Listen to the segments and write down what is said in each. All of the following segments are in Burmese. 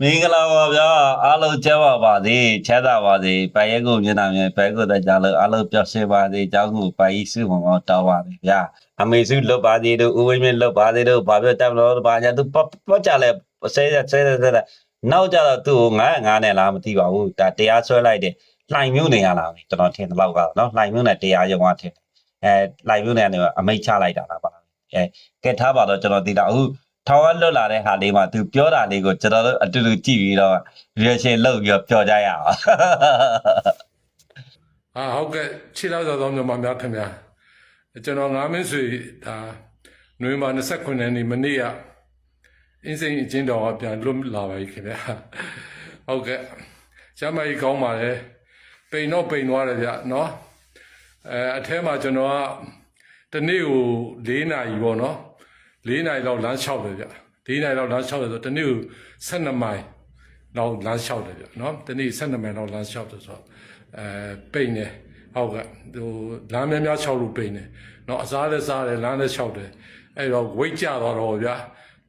မင်္ဂလာပါဗျာအားလုံးကျပါပါစေချမ်းသာပါစေပိုင်ရကိုမျက်နှာမြင်ပိုင်ကိုတကြလို့အားလုံးပျော်ရွှင်ပါစေကြောင်းကိုပိုင်စုမောင်တောင်းပါစေဗျာအမေစုလွတ်ပါသေးတို့ဦးဝင်းမြင့်လွတ်ပါသေးတို့ဘာပြောတတ်မလို့ဘာညာသူပေါ့ကြလဲဆဲဆဲဆဲဆဲနောက်ကြတော့သူ့ကိုငားငားနဲ့လားမသိပါဘူးဒါတရားဆွဲလိုက်တယ်လှိုင်မျိုးနေရလားကျွန်တော်ထင်တော့ကတော့နော်လှိုင်မျိုးနဲ့တရားရုံကထင်အဲလှိုင်မျိုးနဲ့အမိတ်ချလိုက်တာလားပါအဲကဲထားပါတော့ကျွန်တော်ဒီတော့အခု ထောင်ကလွတ်လာတဲ့ဟာလေးမှာသူပြောတာလေးကိုကျွန်တော်တို့အတူတူကြည့်ပြီးတော့ reaction လုပ်ပြီးတော့ပြောကြရအောင်ဟာဟုတ်ကဲ့ခြေလောက်သောမြန်မာများခင်ဗျာကျွန်တော်ငါးမင်းဆွေဒါနိုဝင်ဘာ29ရက်နေ့မနေ့ကအင်းစိန်အချင်းတော်ကပြန်လွတ်လာပါပြီခင်ဗျာဟုတ်ကဲ့ကျမ်းမကြီးကောင်းပါလေပိန်တော့ပိန်သွားတယ်ဗျနော်အဲအထဲမှာကျွန်တော်ကတနေ့ကို၄နာရီပေါ့နော် ၄နာရီလောက်လမ်းလျှောက်တယ်ဗျ၄နာရီလောက်လမ်းလျှောက်တယ်ဆိုတော့တနေ့ကို12မိုင်လောက်လမ်းလျှောက်တယ်ဗျနော်တနေ့12မိုင်လောက်လမ်းလျှောက်တယ်ဆိုတော့အဲပိန်တယ်ဟုတ်ကဲ့ဟိုလမ်းများများလျှောက်လို့ပိန်တယ်နော်အစားလည်းစားတယ်လမ်းလည်းလျှောက်တယ်အဲ့တော့ဝိတ်ကြသွားတော့ဗျာ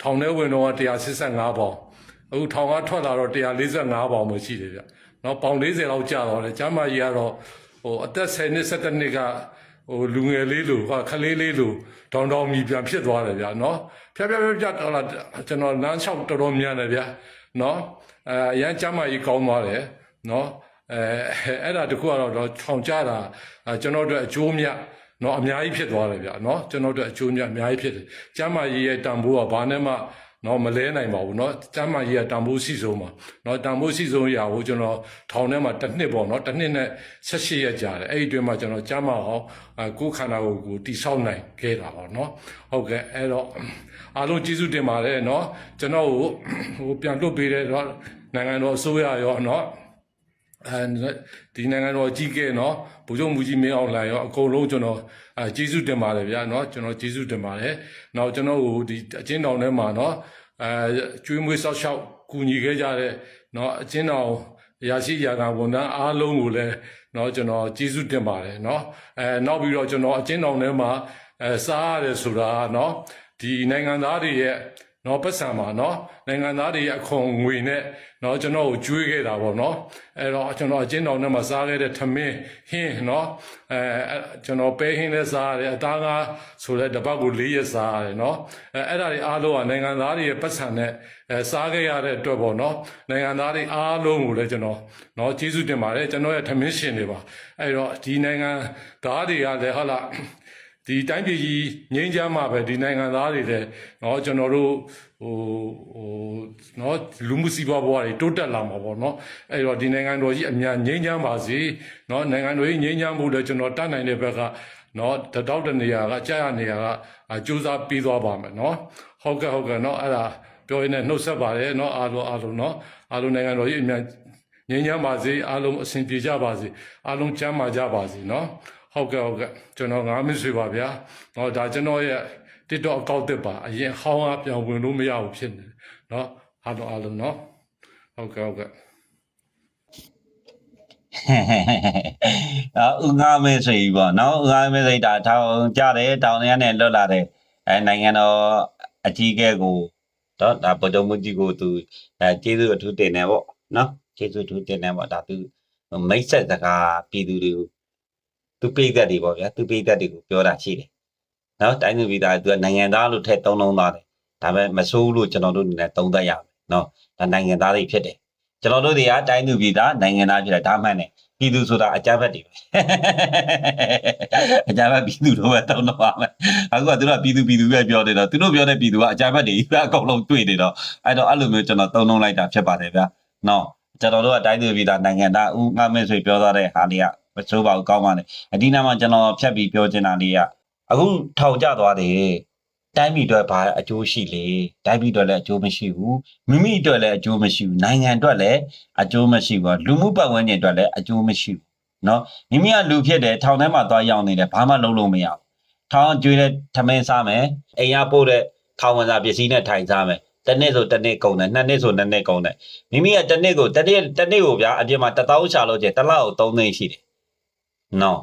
ထောင်ထဲဝင်တော့185ပေါင်အခုထောင်ကထွက်လာတော့145ပေါင်မှရှိတယ်ဗျနော်ပေါင်40လောက်ကျသွားတယ်ကျမ်းမာကြီးကတော့ဟိုအသက်10နှစ်17နှစ်က ဟိုလူငယ်လေးလိုဟာခလေးလေးလိုတောင်းတောင်းမြည်ပြန်ဖြစ်သွားတယ်ဗျာနော်ဖြတ်ဖြတ်ဖြတ်ဖြတ်တော့လာကျွန်တော်လမ်းလျှောက်တော်တော်များတယ်ဗျာနော်အဲအရန်ကျမ်းမာကြီးကောင်းသွားတယ်နော်အဲအဲ့ဒါတခုကတော့တော့ထောင်ကြတာအဲကျွန်တော်တို့အကျိုးမြတ်နော်အများကြီးဖြစ်သွားတယ်ဗျာနော်ကျွန်တော်တို့အကျိုးမြတ်အများကြီးဖြစ်တယ်ကျမ်းမာကြီးရဲ့တန်ဖိုးကဘာနဲ့မှ နော်မလဲနိုင်ပါဘူးเนาะကျမ်းမာကြီးကတန်ဖိုးရှိဆုံးပါเนาะတန်ဖိုးရှိဆုံးရာကိုကျွန်တော်ထောင်ထဲမှာတစ်နှစ်ပေါ့เนาะတစ်နှစ်နဲ့18ရက်ကြာတယ်အဲ့ဒီအတွင်းမှာကျွန်တော်ကျမ်းမာအောင်အဲကိုယ်ခန္ဓာကိုယ်ကိုတိဆောက်နိုင်ခဲ့တာပေါ့เนาะဟုတ်ကဲ့အဲ့တော့အားလုံးကျေးဇူးတင်ပါတယ်เนาะကျွန်တော်ကိုဟိုပြန်လွတ်ပေးတဲ့တော့နိုင်ငံတော်အစိုးရရောเนาะ အဲဒီနိုင်ငံတော်ကြီးကဲเนาะဗိုလ်ချုပ်မူကြီးမင်းအောင်လှိုင်ရောအကုန်လုံးကျွန်တော်အဲကျေးဇူးတင်ပါတယ်ဗျာเนาะကျွန်တော်ကျေးဇူးတင်ပါတယ်။နောက်ကျွန်တော်ဟိုဒီအချင်းတောင်ထဲမှာเนาะအဲကျွေးမွေးဆောက်ရှောက်ကူညီခဲ့ကြတဲ့เนาะအချင်းတောင်ရာရှိရာခံဝန်ထမ်းအားလုံးကိုလည်းเนาะကျွန်တော်ကျေးဇူးတင်ပါတယ်เนาะအဲနောက်ပြီးတော့ကျွန်တော်အချင်းတောင်ထဲမှာအဲစားရတယ်ဆိုတာเนาะဒီနိုင်ငံသားတွေရဲ့ နော်ပတ်စံပါနော်နိုင်ငံသားတွေရဲ့အခွန်ငွေနဲ့နော်ကျွန်တော်ကိုကျွေးခဲ့တာပေါ့နော်အဲ့တော့ကျွန်တော်အချင်းတော်နဲ့မှာစားခဲ့တဲ့ထမင်းဟင်းနော်အဲကျွန်တော်ပဲဟင်းလည်းစားရတယ်အသားကားဆိုတဲ့တပတ်ကို၄ရက်စားရတယ်နော်အဲအဲ့ဒါတွေအားလုံးကနိုင်ငံသားတွေရဲ့ပတ်စံနဲ့အဲစားခဲ့ရတဲ့အတွက်ပေါ့နော်နိုင်ငံသားတွေအားလုံးကိုလည်းကျွန်တော်နော်ကျေးဇူးတင်ပါတယ်ကျွန်တော်ရဲ့ထမင်းရှင်တွေပါအဲ့တော့ဒီနိုင်ငံသားတွေကလည်းဟုတ်လား ဒီတိုင်းပြည်ကြီးငြိမ်းချမ်းမှပဲဒီနိုင်ငံသားတွေလည်းနော်ကျွန်တော်တို့ဟိုဟိုနော်လူမှုစီးပွားဘဝတွေတိုးတက်လာမှာပေါ့နော်အဲ့တော့ဒီနိုင်ငံတော်ကြီးအများငြိမ်းချမ်းပါစေနော်နိုင်ငံတော်ကြီးငြိမ်းချမ်းဖို့လည်းကျွန်တော်တတ်နိုင်တဲ့ဘက်ကနော်တတောက်တနေရာကကြာရနေရာကစူးစမ်းပြီးသွားပါမယ်နော်ဟုတ်ကဲ့ဟုတ်ကဲ့နော်အဲ့ဒါပြောရင်းနဲ့နှုတ်ဆက်ပါတယ်နော်အားလုံးအားလုံးနော်အားလုံးနိုင်ငံတော်ကြီးအများငြိမ်းချမ်းပါစေအားလုံးအဆင်ပြေကြပါစေအားလုံးချမ်းသာကြပါစေနော် ဟုတ်ကဲ့ဟုတ်ကဲ့ကျွန်တော်ငါမစ်ဆွေပါဗျာ။နော်ဒါကျွန်တော်ရဲ့ TikTok အကောင့်တက်ပါအရင်ဟောင်းအပြောင်းဝင်လို့မရဘူးဖြစ်နေနော်အားလုံးအားလုံးနော်ဟုတ်ကဲ့ဟုတ်ကဲ့အငါမဲစိပေါ့နော်အငါမဲစိဒါထောင်ကြတယ်တောင်ထဲကနေလွတ်လာတယ်အဲနိုင်ငံတော်အကြီးအကဲကိုတော့ဒါဗုဒ္ဓမူကြီးကိုသူအဲကျေးဇူးအထူးတင်တယ်ပေါ့နော်ကျေးဇူးအထူးတင်တယ်ပေါ့ဒါသူမိတ်ဆက်စကားပြည်သူတွေကို သူပိတ်သက်တွေပေါ့ဗျာသူပိတ်သက်တွေကိုပြောတာရှိတယ်နော်တိုင်းသူပြည်သားသူကနိုင်ငံသားလို့ထည့်သုံးလုံးသားတယ်ဒါပေမဲ့မဆိုးလို့ကျွန်တော်တို့အနေနဲ့သုံးသပ်ရမယ်နော်ဒါနိုင်ငံသားတွေဖြစ်တယ်ကျွန်တော်တို့တွေကတိုင်းသူပြည်သားနိုင်ငံသားဖြစ်တယ်ဒါမှန်တယ်ပြည်သူဆိုတာအကြမ်းဖက်တွေပဲအကြမ်းဖက်ပြည်သူတို့ပဲတောင်းတော့ပါမယ်အခုကသူတို့ကပြည်သူပြည်သူပဲပြောနေတော့သူတို့ပြောတဲ့ပြည်သူကအကြမ်းဖက်တွေပဲအကုန်လုံးတွေ့နေတော့အဲ့တော့အဲ့လိုမျိုးကျွန်တော်တုံးလုံးလိုက်တာဖြစ်ပါတယ်ဗျာနော်ကျွန်တော်တို့ကတိုင်းသူပြည်သားနိုင်ငံသားဦးငါမဲဆွေပြောသွားတဲ့ဟာလေးက မစိုးပါဘူးကောင်းပါနဲ့အဒီနာမှာကျွန်တော်ဖြတ်ပြီးပြောချင်တာလေးကအခုထောင်ကျသွားတယ်တိုင်းပြည်အတွက်ဘာအကျိုးရှိလဲတိုင်းပြည်အတွက်လည်းအကျိုးမရှိဘူးမိမိအတွက်လည်းအကျိုးမရှိဘူးနိုင်ငံအတွက်လည်းအကျိုးမရှိဘူးလူမှုပတ်ဝန်းကျင်အတွက်လည်းအကျိုးမရှိဘူးเนาะမိမိကလူဖြစ်တယ်ထောင်ထဲမှာသွားရောက်နေတယ်ဘာမှလုပ်လို့မရဘူးထောင်ကျွေးတဲ့ထမင်းစားမယ်အိမ်ရပို့တဲ့ထောင်ဝင်စာပစ္စည်းနဲ့ထိုင်စားမယ်တစ်နှစ်ဆိုတစ်နှစ်ကုန်တယ်နှစ်နှစ်ဆိုနှစ်နှစ်ကုန်တယ်မိမိကတစ်နှစ်ကိုတစ်နှစ်တစ်နှစ်ကိုဗျာအပြင်မှာ1000ရှာလို့ကျတစ်လောက်ကို3သိန်းရှိတယ် နော်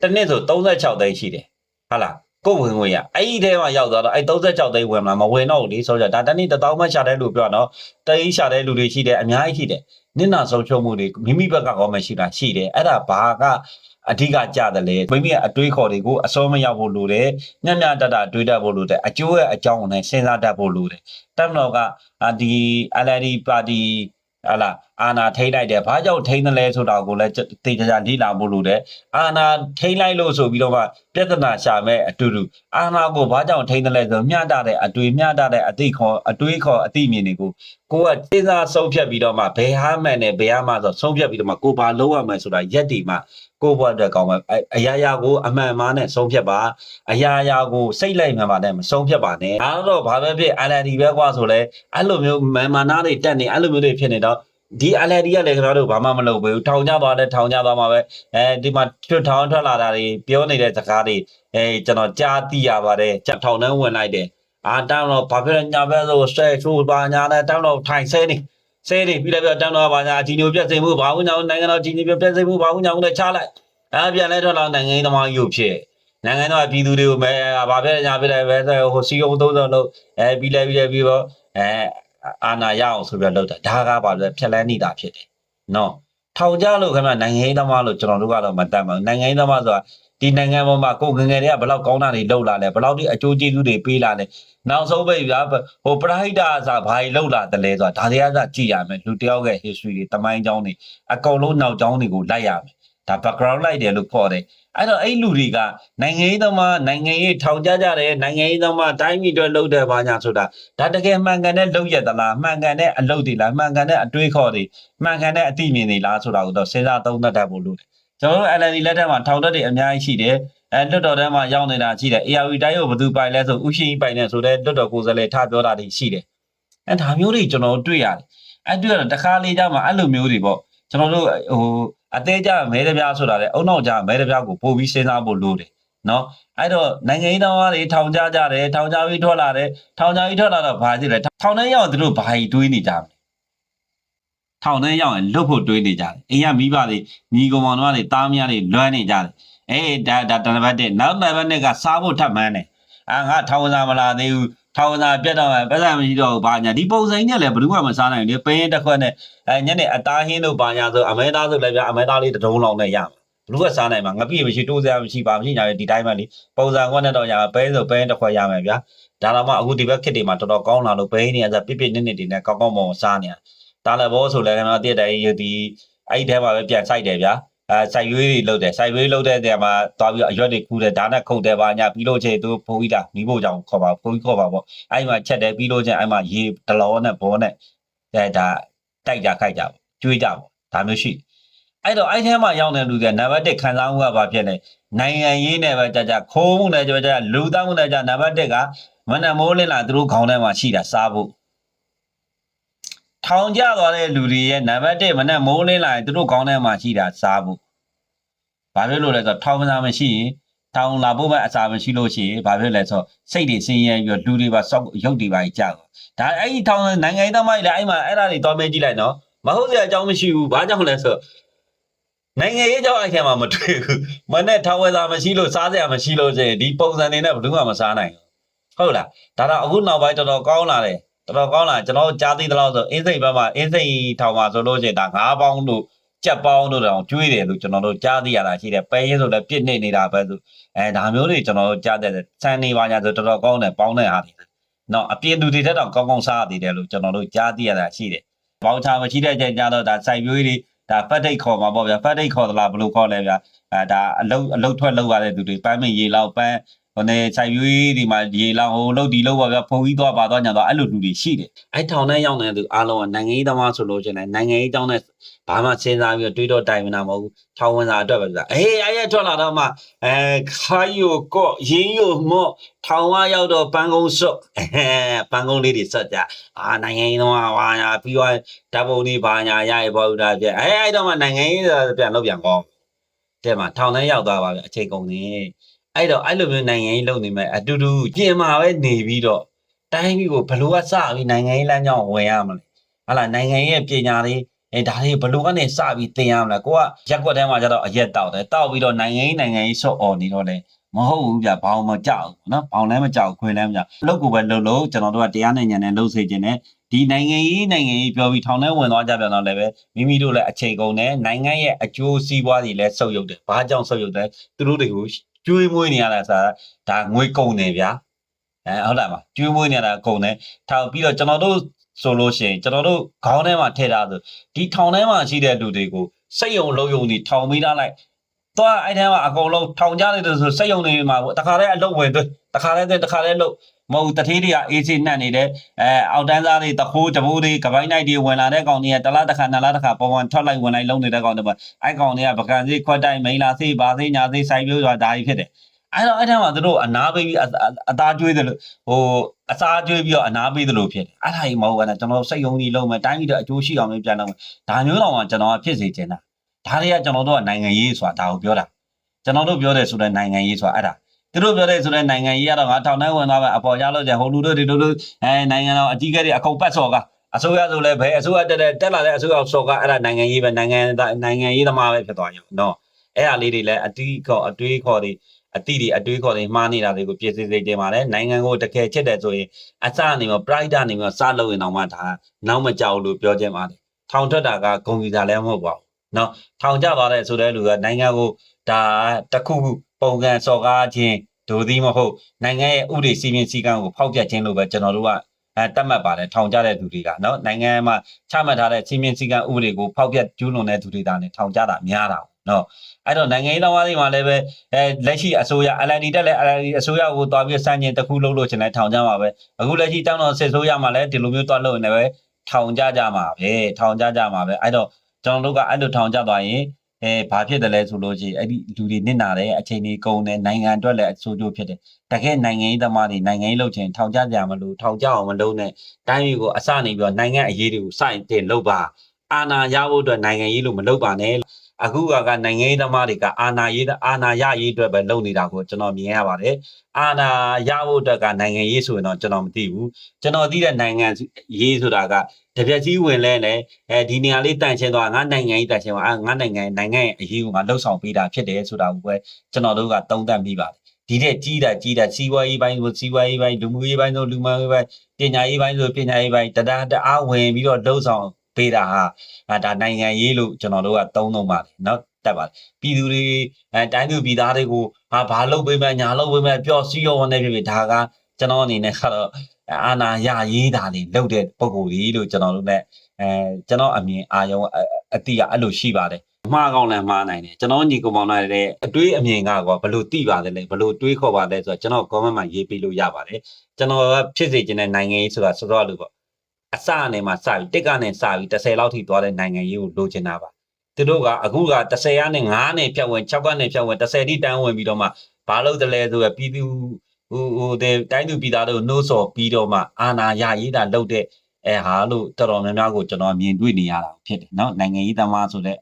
တစ်နှစ်ဆို36သိန်းရှိတယ်ဟုတ်လားကိုယ်ဝင်ဝင်ရအဲ့ဒီထဲမှာရောက်သွားတော့အဲ့36သိန်းဝင်မလားမဝင်တော့ဘူးလေဆိုတော့ဒါတနေ့1000မှရှာတဲ့လူပြောတော့တအိရှာတဲ့လူတွေရှိတယ်အများကြီးရှိတယ်နင့်နာဆုံးချုံမှုတွေမိမိဘက်ကကောမရှိတာရှိတယ်အဲ့ဒါဘာကအဓိကကြတယ်လေမိမိရဲ့အတွေးခေါ်တွေကိုအစောမရောက်ဖို့လိုတယ်ညံ့ညံ့တတ်တာတွေးတတ်ဖို့လိုတယ်အကျိုးရဲ့အကြောင်းနဲ့စဉ်းစားတတ်ဖို့လိုတယ်တက်မတော်ကအာဒီ LRD ပါတီဟလာ အာနာထိမ့်လိုက်တယ်ဘာကြောင့်ထိမ့်တယ်လဲဆိုတာကိုလည်းတေချာချာလေ့လာဖို့လိုတယ်အာနာထိမ့်လိုက်လို့ဆိုပြီးတော့မှပြဿနာရှာမဲ့အတူတူအာနာကိုဘာကြောင့်ထိမ့်တယ်လဲဆိုမျှတတဲ့အတွေ့မျှတတဲ့အသိခေါ်အတွေးခေါ်အသိမြင်တွေကိုကိုကစဉ်းစားဆုံးဖြတ်ပြီးတော့မှဘယ်ဟာမှန်နဲ့ဘယ်ဟာမှဆိုဆုံးဖြတ်ပြီးတော့မှကိုဘာလုပ်ရမယ်ဆိုတာရက်တီမှကိုဘွားအတွက်ကောင်းမယ်အရာရာကိုအမှန်မှားနဲ့ဆုံးဖြတ်ပါအရာရာကိုစိတ်လိုက်မှန်ပါနဲ့မဆုံးဖြတ်ပါနဲ့အဲတော့ဘာပဲဖြစ် LND ပဲကွာဆိုလဲအဲ့လိုမျိုးမန်မာနာတွေတက်နေအဲ့လိုမျိုးတွေဖြစ်နေတော့ ဒီ LND ကလည်းကျွန်တော်တို့ဘာမှမလုပ်ဘူးထောင်ကြသွားတယ်ထောင်ကြသွားမှာပဲအဲဒီမှာထွတ်ထောင်ထွက်လာတာတွေပြောနေတဲ့စကားတွေအဲကျွန်တော်ကြားသိရပါတယ်ချက်ထောင်နှန်းဝင်လိုက်တယ်အာတောင်းတော့ဘာဖြစ်လဲညာဘက်ဆိုဆွဲချိုးပါညာနဲ့တောင်းတော့ထိုင်ဆဲနေဆဲနေပြီးလည်းပြတောင်းတော့ဘာညာအကြီးညိုပြက်စိမ်မှုဘာဘူးညာနိုင်ငံတော်ကြီးညိုပြက်စိမ်မှုဘာဘူးညာနဲ့ချလိုက်အဲပြန်လဲထွက်လာနိုင်ငံရေးသမားရုပ်ဖြစ်နိုင်ငံတော်ပြည်သူတွေကိုမဲဘာဖြစ်လဲညာဖြစ်လဲပဲဟိုစီယုံသုံးစုံလို့အဲပြီးလဲပြီးလဲပြီးတော့အဲ အာနာရအောင်ဆိုပြီးတော့လောက်တာဒါကပါလဲဖြက်လဲနေတာဖြစ်တယ်နော်ထောင်ကြလို့ခင်ဗျနိုင်ငံရေးသမားလို့ကျွန်တော်တို့ကတော့မတတ်ပါဘူးနိုင်ငံရေးသမားဆိုတာဒီနိုင်ငံပေါ်မှာကိုယ်ငယ်ငယ်တွေကဘယ်လောက်ကောင်းတာတွေလုပ်လာလဲဘယ်လောက်ဒီအကျိုးကျေးဇူးတွေပေးလာလဲနောက်ဆုံးပဲဗျာဟိုပရာဟိတအစားဘာတွေလုပ်လာတယ်လဲဆိုတာဒါတွေကစကြည့်ရမယ်လူတယောက်ရဲ့ history တွေတမိုင်းကြောင်းတွေအကုန်လုံးနောက်ကြောင်းတွေကိုလိုက်ရမယ် ဒါ background လိုက်တယ်လို့ခေါ်တယ်အဲ့တော့အဲ့လူတွေကနိုင်ငံရေးသမားနိုင်ငံရေးထောင်ကြကြတယ်နိုင်ငံရေးသမားတိုင်းပြည်အတွက်လုပ်တယ်ဘာညာဆိုတာဒါတကယ်မှန်ကန်တဲ့လုပ်ရသလားမှန်ကန်တဲ့အလုပ်တွေလားမှန်ကန်တဲ့အတွေးခေါ်တွေမှန်ကန်တဲ့အသိမြင်တွေလားဆိုတာကိုတော့စဉ်းစားသုံးသပ်တတ်ဖို့လိုတယ်ကျွန်တော်တို့ LND လက်ထက်မှာထောင်တက်တွေအများကြီးရှိတယ်အဲလွတ်တော်ထဲမှာရောက်နေတာရှိတယ် ARV တိုင်းကိုဘယ်သူပိုင်လဲဆိုဥရှိပိုင်နေဆိုတဲ့လွတ်တော်ကိုယ်စားလှယ်ထားပြောတာတွေရှိတယ်အဲဒါမျိုးတွေကျွန်တော်တို့တွေ့ရတယ်အဲတွေ့ရတော့တစ်ခါလေးကြမှာအဲ့လိုမျိုးတွေပေါ့ကျွန်တော်တို့ဟို အသေးကြမဲတပြားဆိုတာလေအုံနောက်ကြမဲတပြားကိုပို့ပြီးစဉ်းစားဖို့လိုတယ်နော်အဲ့တော့နိုင်ငံရေးတော်သားတွေထောင်ကြကြတယ်ထောင်ကြပြီးထွက်လာတယ်ထောင်ကြပြီးထွက်လာတော့ဘာဖြစ်လဲထောင်ထဲရောက်သူတို့ဘာကြီးတွေးနေကြမလဲထောင်ထဲရောက်ရင်လွတ်ဖို့တွေးနေကြတယ်အိမ်ကမိဘတွေညီကောင်မောင်တို့ကနေတားမယားတွေလွမ်းနေကြတယ်အေးဒါဒါတနံပါတ်1နောက်နံပါတ်2ကစားဖို့ထပ်မှန်းတယ်အာငါထောင်စားမလာသေးဘူး ထောင်စားပြတ်တော့ပတ်စံမရှိတော့ဘူးဘာညာဒီပုံစံနဲ့လည်းဘယ်သူမှမစားနိုင်ဘူးလေပင်းတစ်ခွက်နဲ့အဲညနေအသားဟင်းတို့ဘာညာဆိုအမဲသားဆိုလည်းပြအမဲသားလေးတစ်ဒုံးလောက်နဲ့ရမှာဘလူကစားနိုင်မှာငပိမရှိတိုးစရာမရှိပါမရှိညာပဲဒီတိုင်းပဲလေပုံစံခွက်နဲ့တော့ရမှာပဲဆိုပဲတစ်ခွက်ရမယ်ဗျာဒါတော့မှအခုဒီဘက်ခစ်တွေမှာတော်တော်ကောင်းလာလို့ဘဲနေရဆိုပြပြနစ်နစ်တွေနဲ့ကောင်းကောင်းမွန်စားနေတာတာလည်းဘောဆိုလည်းကျွန်တော်တည့်တိုင်ရဒီအဲ့ဒီထဲမှာပဲပြန်ဆိုင်တယ်ဗျာ အဲစိုက်ရွေးတွေလုပ်တယ်စိုက်ရွေးလုပ်တဲ့နေရာမှာသွားပြီးအရွက်တွေခူးတယ်ဒါနဲ့ခုတ်တယ်ပါညာပြီးလို့ချင်းသူဖိုးကြီးတာမိဖို့ကြောင့်ခေါ်ပါဖိုးကြီးခေါ်ပါပေါ့အဲ့မှာချက်တယ်ပြီးလို့ချင်းအဲ့မှာရေဒလောနဲ့ဘောနဲ့အဲဒါတိုက်ကြခိုက်ကြပေါ့ကျွေးကြပေါ့ဒါမျိုးရှိအဲ့တော့အဲ့ထဲမှာရောက်တဲ့လူတွေကနံပါတ်1ခံစားမှုကဘာဖြစ်လဲနိုင်ငံရေးနဲ့ပဲကြာကြာခိုးမှုနဲ့ကြာကြာလူသားမှုနဲ့ကြာနံပါတ်1ကမနက်မိုးလင်းလာသူတို့ခေါင်းထဲမှာရှိတာစားဖို့ ထောင်ကျသွားတဲ့လူတွေရဲ့နံပါတ်1မနက်မိုးလင်းလာရင်သူတို့ခေါင်းထဲမှာရှိတာစားဖို့ဘာဖြစ်လို့လဲဆိုတော့ထောင်မစားမရှိရင်ထောင်လာဖို့ပဲအစာမရှိလို့ရှိရင်ဘာဖြစ်လဲဆိုတော့စိတ်တွေဆင်းရဲပြီးတော့လူတွေပါစောက်ရုပ်တွေပါကြာတော့ဒါအဲ့ဒီထောင်နိုင်ငံရေးသမားတွေလည်းအဲ့မှာအဲ့ဒါတွေတော်မဲကြည့်လိုက်နော်မဟုတ်စရာအကြောင်းမရှိဘူးဘာကြောင့်လဲဆိုတော့နိုင်ငံရေးကြောင့်အဲ့ထဲမှာမတွေ့ဘူးမနဲ့ထောင်ဝယ်စာမရှိလို့စားစရာမရှိလို့ရှိရင်ဒီပုံစံနေနဲ့ဘယ်သူမှမစားနိုင်ဘူးဟုတ်လားဒါတော့အခုနောက်ပိုင်းတော်တော်ကောင်းလာတယ် တော်တော်ကောင်းလာကျွန်တော်ကြားသိသလောက်ဆိုအင်းစိတ်ဘက်မှာအင်းစိတ်ထောင်မှာဆိုလို့ရှိရင်ဒါ9ပေါင်းတို့ကြက်ပေါင်းတို့တောင်ကျွေးတယ်လို့ကျွန်တော်တို့ကြားသိရတာရှိတယ်ပဲရင်းဆိုလည်းပြစ်နေနေတာပဲဆိုအဲဒါမျိုးတွေကျွန်တော်တို့ကြားတဲ့ဆန်နေပါညာဆိုတော်တော်ကောင်းတယ်ပေါင်းတဲ့ဟာတွေနော်အပြင်းသူတွေတက်တော့ကောင်းကောင်းစားရသေးတယ်လို့ကျွန်တော်တို့ကြားသိရတာရှိတယ်ဘောင်ချာမရှိတဲ့ချိန်ကျတော့ဒါစိုက်ပြွေးတွေဒါဖက်ဒိတ်ခေါ်မှာပေါ့ဗျာဖက်ဒိတ်ခေါ်သလားဘယ်လိုခေါ်လဲဗျာအဲဒါအလုတ်အလုတ်ထွက်လောက်ရတဲ့သူတွေပန်းမင်ရေလောက်ပန်း ဟိုနေစိုက်ရွေးဒီမှာရေလောင်ဟိုလုတ်ဒီလုတ်ပါဗျာဖုံကြီးသွားပါသွားညာသွားအဲ့လိုလူတွေရှိတယ်အဲ့ထောင်ထဲရောက်နေတဲ့သူအားလုံးကနိုင်ငံရေးသမားဆိုလို့ရှိရင်နိုင်ငံရေးတောင်းတဲ့ဘာမှစဉ်းစားပြီးတွေးတော့တိုင်မနာမဟုတ်ဘူးထောင်ဝင်စာအတွက်ပဲဗျာအေးအဲ့ရထွက်လာတော့မှအဲခိုင်းယောကော့ရင်းယောမော့ထောင်ဝရောက်တော့ပန်းကုန်းစွတ်အဲပန်းကုန်းလေးတွေစွတ်ကြအာနိုင်ငံရေးသမားဟာညာပြီးတော့ဓာတ်ပုံတွေဘာညာရရပေါ်တာပြအဲအဲ့တော့မှနိုင်ငံရေးပြန်လုပ်ပြန်ကောင်းတဲ့မှာထောင်ထဲရောက်သွားပါဗျအချိန်ကုန်နေ အဲ့တော့အဲ့လိုမျိုးနိုင်ငံရေးလုပ်နေမဲ့အတူတူပြင်မာပဲနေပြီးတော့တိုင်းပြည်ကိုဘလို့ကစပြီးနိုင်ငံရေးလမ်းကြောင်းဝင်ရမလဲဟာလာနိုင်ငံရေးရဲ့ပညာတွေအဲဒါတွေဘလို့ကနေစပြီးသင်ရမလဲကိုကရက်ွက်ထဲမှာကျတော့အရက်တောက်တယ်တောက်ပြီးတော့နိုင်ငံရေးနိုင်ငံရေးဆော့អော်နေတော့လေမဟုတ်ဘူးဗျဘောင်မကြောက်ဘူးနော်ဘောင်လည်းမကြောက်ခွင်လည်းမကြောက်အလုပ်ကိုပဲလုပ်လို့ကျွန်တော်တို့ကတရားနဲ့ညံနဲ့လုပ်စေခြင်းနဲ့ဒီနိုင်ငံရေးနိုင်ငံရေးပြောပြီးထောင်ထဲဝင်သွားကြပြန်တော့လည်းပဲမိမိတို့လည်းအချိန်ကုန်တယ်နိုင်ငံရဲ့အကျိုးစီးပွားတွေလည်းဆုပ်ယုပ်တယ်ဘာကြောင့်ဆုပ်ယုပ်တယ်သူတို့တွေကို ကျွေးမွေးနေရတာဆိုတာဒါငွေကုန်တယ်ဗျာအဲဟုတ်လားမကျွေးမွေးနေရတာကုန်တယ်ထောင်ပြီးတော့ကျွန်တော်တို့ဆိုလို့ရှိရင်ကျွန်တော်တို့ခေါင်းထဲမှာထည့်ထားဆိုဒီထောင်ထဲမှာရှိတဲ့လူတွေကိုစိတ်ယုံလုံးယုံနေထောင်မိထားလိုက်တော့အဲ့ထဲမှာအကုန်လုံးထောင်ကြနေတယ်ဆိုစိတ်ယုံနေမှာပေါ့တခါတည်းအလုပ်ဝင်သွင်းတခါတည်းသွင်းတခါတည်းလုပ် မဟုတ်တထေးတွေကအေးစီနှက်နေတယ်အဲအောက်တန်းသားတွေတခိုးတဘိုးတွေကပိုင်းနိုင်တွေဝင်လာတဲ့ကောင်တွေကတလားတစ်ခါနှစ်လားတစ်ခါပေါ်ပေါ်ထွက်လိုက်ဝင်လိုက်လုံးနေတဲ့ကောင်တွေပေါ့အဲ့ကောင်တွေကပကံစီခွက်တိုက်မိန်လာစီဘာစီညာစီဆိုင်ပြိုးဆိုတာဒါကြီးဖြစ်တယ်အဲ့တော့အဲ့ထဲမှာသူတို့အနာပေးပြီးအအသားကျွေးတယ်လို့ဟိုအစားကျွေးပြီးတော့အနာပေးတယ်လို့ဖြစ်တယ်အဲ့ဒါကြီးမဟုတ်ဘူးကကျွန်တော်စိတ်ယုံကြီးလုံးမယ်တိုင်းပြည်တော့အကျိုးရှိအောင်လည်းပြန်လုပ်မယ်ဒါမျိုးတော့ကျွန်တော်ကဖြစ်စေချင်တာဒါတွေကကျွန်တော်တို့ကနိုင်ငံရေးဆိုတာဒါကိုပြောတာကျွန်တော်တို့ပြောတယ်ဆိုတဲ့နိုင်ငံရေးဆိုတာအဲ့ဒါ သူတို့ပြောတယ်ဆိုတဲ့နိုင်ငံရေးကတော့ငါထောင်ထဲဝင်သွားပဲအပေါ်ရလို့ကြဟိုလူတို့ဒီလိုလိုအဲနိုင်ငံတော်အကြီးအကဲတွေအကုန်ပတ်စော်ကအစိုးရဆိုလည်းဘယ်အစိုးရတက်တက်တက်လာတဲ့အစိုးရစော်ကအဲ့ဒါနိုင်ငံရေးပဲနိုင်ငံနိုင်ငံရေးသမားပဲဖြစ်သွားရောနော်အဲ့ဒါလေးတွေလည်းအတီးခေါ်အတွေးခေါ်တွေအတိတွေအတွေးခေါ်တွေမှားနေတာတွေကိုပြည့်စုံစေခြင်းပါလေနိုင်ငံကိုတကယ်ချစ်တယ်ဆိုရင်အစနေမှာ pride နေမှာစလို့ရင်တော့မှဒါနောက်မကြောက်လို့ပြောခြင်းပါလေထောင်ထွက်တာကဂုံကြီးတာလည်းမဟုတ်ပါဘူးနော်ထောင်ကျသွားတဲ့ဆိုတဲ့လူကနိုင်ငံကိုဒါတစ်ခုခု ပုံစံစော်ကားခြင်းဒိုသည်မဟုတ်နိုင်ငံရဲ့ဥပဒေစည်းမျဉ်းစည်းကမ်းကိုဖောက်ပြခြင်းလို့ပဲကျွန်တော်တို့ကအဲတတ်မှတ်ပါတယ်ထောင်ကြတဲ့သူတွေကနော်နိုင်ငံမှာချမှတ်ထားတဲ့စည်းမျဉ်းစည်းကမ်းဥပဒေကိုဖောက်ပြကျူးလွန်တဲ့သူတွေဒါနဲ့ထောင်ကြတာများတာနော်အဲ့တော့နိုင်ငံရေးသမားတွေမှာလည်းပဲအဲလက်ရှိအစိုးရ LND တက်လဲ LND အစိုးရကိုတွားပြီးစမ်းကျင်တစ်ခုလုပ်လို့ချင်လဲထောင်ကြမှာပဲအခုလက်ရှိတောင်းတော်စစ်ဆိုးရမှာလဲဒီလိုမျိုးတွားလို့နေပဲထောင်ကြကြမှာပဲထောင်ကြကြမှာပဲအဲ့တော့ကျွန်တော်တို့ကအဲ့လိုထောင်ကြသွားရင် အဲဘာဖြစ်တယ်လဲဆိုလို့ရှိရင်အဲ့ဒီလူတွေနစ်နာတယ်အချိန်ကြီးကုန်တယ်နိုင်ငံအတွက်လည်းအဆိုးကျိုးဖြစ်တယ်တကယ်နိုင်ငံရေးသမားတွေနိုင်ငံရေးလုပ်ချင်ထောင်ကြကြမလို့ထောင်ကြအောင်မလုပ်နဲ့တိုင်းပြည်ကိုအစနေပြီးတော့နိုင်ငံအရေးတွေကိုစိုက်တင်လုပ်ပါအာဏာရဖို့အတွက်နိုင်ငံရေးလို့မလုပ်ပါနဲ့အခုကကနိုင်ငံရေးသမားတွေကအာဏာရေးအာဏာရရေးအတွက်ပဲလုပ်နေတာကိုကျွန်တော်မြင်ရပါတယ်အာဏာရဖို့အတွက်ကနိုင်ငံရေးဆိုရင်တော့ကျွန်တော်မသိဘူးကျွန်တော်သိတဲ့နိုင်ငံရေးဆိုတာက တပြက်ကြီးဝင်လဲလဲ အဲဒီနေရာလေးတန့်ချင်းသွားငါနိုင်ငံကြီးတန့်ချင်းသွားငါနိုင်ငံနိုင်ငံရဲ့အရေးကိုငါလှုပ်ဆောင်ပေးတာဖြစ်တယ်ဆိုတာကိုပဲကျွန်တော်တို့ကသုံးသပ်မိပါတယ်ဒီတဲ့ကြီးတာကြီးတာစီးပွားရေးပိုင်းဆိုစီးပွားရေးပိုင်းလူမှုရေးပိုင်းဆိုလူမှုရေးပိုင်းပညာရေးပိုင်းဆိုပညာရေးပိုင်းတဒါတအားဝင်ပြီးတော့လှုပ်ဆောင်ပေးတာဟာဒါနိုင်ငံရေးလို့ကျွန်တော်တို့ကသုံးသုံးပါတယ်เนาะတက်ပါတယ်ပြည်သူတွေအဲတိုင်းသူပြည်သားတွေကိုဟာဘာလုပ်ပေးမယ်ညာလုပ်ပေးမယ်ပျော့စီးရောနေဖြစ်ဖြစ်ဒါက ကျွန်တော်အနေနဲ့ကတော့အာနာရရေးတာတွေလုပ်တဲ့ပုံကိုယ်ကြီးလို့ကျွန်တော်တို့ ਨੇ အဲကျွန်တော်အမြင်အာယုံအတိကအဲ့လိုရှိပါတယ်မှားကောင်းလည်းမှားနိုင်တယ်ကျွန်တော်ညီကောင်မောင်နိုင်တဲ့အတွေးအမြင်ကကောဘယ်လိုတိပါတယ်လဲဘယ်လိုတွေးခေါ်ပါလဲဆိုတော့ကျွန်တော် comment မှာရေးပေးလို့ရပါတယ်ကျွန်တော်ကဖြစ်စေချင်တဲ့နိုင်ငံရေးဆိုတာစောစောလို့ပေါ့အစအနေမှာစပြီးတစ်ကနေစပြီး30လောက်ထိသွားတဲ့နိုင်ငံရေးကိုလိုချင်တာပါသူတို့ကအခုက30ရနဲ့9နဲ့ဖြတ်ဝင်6ကနေဖြတ်ဝင်30ထိတန်းဝင်ပြီးတော့မှဘာလို့တလဲဆိုရပြည်သူ ဟိုဟိုတဲ့တိုင်းသူပြည်သားတို့နှိုးဆော်ပြီးတော့မှအာနာရရေးတာလုပ်တဲ့ အဲဟာလို့တော်တော်များများကိုကျွန်တော်မြင်တွေ့နေရတာဖြစ်တယ်เนาะနိုင်ငံရေးသမားဆိုတဲ့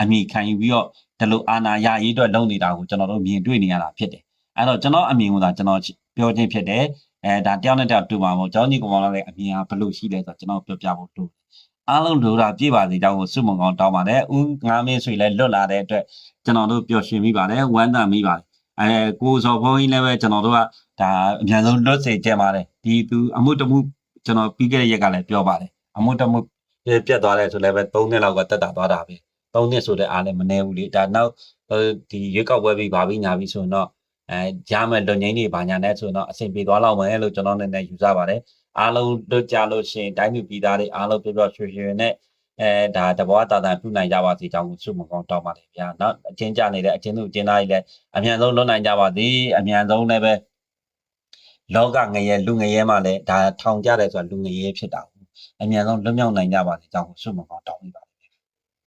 အမိခံယူပြီးတော့ဒီလိုအာဏာရရေးအတွက်လုပ်နေတာကိုကျွန်တော်တို့မြင်တွေ့နေရတာဖြစ်တယ်အဲ့တော့ကျွန်တော်အမြင်ကသာကျွန်တော်ပြောချင်းဖြစ်တယ်အဲဒါတယောက်နဲ့တယောက်တူပါမို့ကျောင်းကြီးကောင်မောင်လည်းအမြင်ဟာဘယ်လိုရှိလဲဆိုတော့ကျွန်တော်ပြောပြဖို့လို့အားလုံးလိုတာပြည့်ပါစေကြောင်းကိုစုမုံကောင်းတောင်းပါတယ်ဥငါးမင်းဆွေလည်းလွတ်လာတဲ့အတွက်ကျွန်တော်တို့ပျော်ရွှင်မိပါတယ်ဝမ်းသာမိပါတယ် အဲကိုစော်ဖုံးကြီးလည်းပဲကျွန်တော်တို့ကဒါအများဆုံးလွတ်စေကြပါတယ်ဒီသူအမှုတမှုကျွန်တော်ပြီးခဲ့တဲ့ရက်ကလည်းပြောပါတယ်အမွတ်တမှုပြတ်သွားတယ်ဆိုလည်းပဲ3နှစ်လောက်ကတက်တာသွားတာပဲ3နှစ်ဆိုတဲ့အားလည်းမနေဘူးလေဒါနောက်ဒီရွေးကောက်ပွဲပြီးပါပြီးညာပြီးဆိုရင်တော့အဲရမယ်လွန်ငင်းတွေဘာညာနဲ့ဆိုတော့အဆင်ပြေသွားလောက်မယ်လို့ကျွန်တော်လည်းယူဆပါတယ်အားလုံးတို့ကြလို့ရှိရင်တိုင်းသူပြည်သားတွေအားလုံးပြပြရွှေရွှေနဲ့ အဲဒါတဘောတာတာပြုနိုင်ကြပါစေကြောင်းကိုဆုမကောင်းတောင်းပါတယ်ဗျာနောက်အချင်းကြနေတဲ့အချင်းသူအချင်းသားတွေလည်းအမြန်ဆုံးလွတ်နိုင်ကြပါစေအမြန်ဆုံးလည်းပဲလောကငရဲလူငရဲမှလည်းဒါထောင်ကြတယ်ဆိုတာလူငရဲဖြစ်တာအမြန်ဆုံးလွတ်မြောက်နိုင်ကြပါစေကြောင်းကိုဆုမကောင်းတောင်းပါ